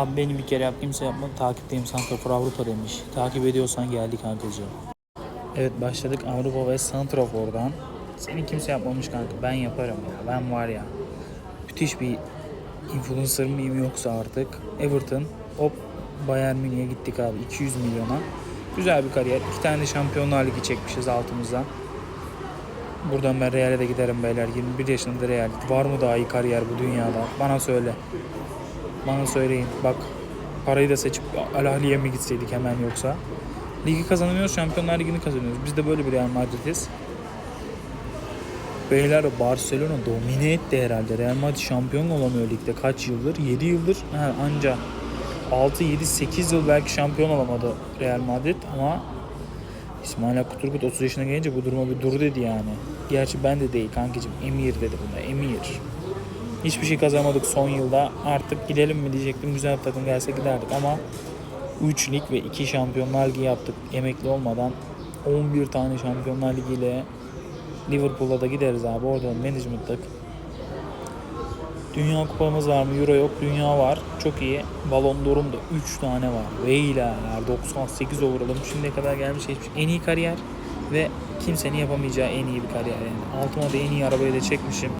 Abi beni bir kere yap kimse yapmadı. Takipteyim Santrafor Avrupa demiş. Takip ediyorsan geldi kankacığım. Evet başladık Avrupa ve Santrafor'dan. Seni kimse yapmamış kanka. Ben yaparım ya. Ben var ya. Müthiş bir influencer mıyım yoksa artık. Everton hop Bayern Münih'e gittik abi 200 milyona. Güzel bir kariyer. İki tane Şampiyonlar Ligi çekmişiz altımızdan. Buradan ben Real'e de giderim beyler. 21 yaşında Real. Var mı daha iyi kariyer bu dünyada? Bana söyle. Bana söyleyin. Bak parayı da seçip Al Ahli'ye mi gitseydik hemen yoksa? Ligi kazanıyoruz, Şampiyonlar Ligi'ni kazanıyoruz. Biz de böyle bir Real Madrid'iz. Beyler Barcelona domine etti herhalde. Real Madrid şampiyon olamıyor ligde kaç yıldır? 7 yıldır ha, anca 6, 7, 8 yıl belki şampiyon olamadı Real Madrid ama İsmail Hakkı Turgut 30 yaşına gelince bu duruma bir dur dedi yani. Gerçi ben de değil kankacığım emir dedi buna emir. Hiçbir şey kazanamadık son yılda. Artık gidelim mi diyecektim. Güzel bir takım gelse giderdik ama 3 lig ve 2 Şampiyonlar Ligi yaptık emekli olmadan. 11 tane Şampiyonlar Ligi ile Liverpool'a da gideriz abi. Orada management'lık. Dünya kupamız var mı? Euro yok. Dünya var. Çok iyi. Balon d'Or'um da 3 tane var. Veyla 98 overall'ım. Şimdiye kadar gelmiş geçmiş en iyi kariyer ve kimsenin yapamayacağı en iyi bir kariyer yani. Altıma da en iyi arabayı da çekmişim.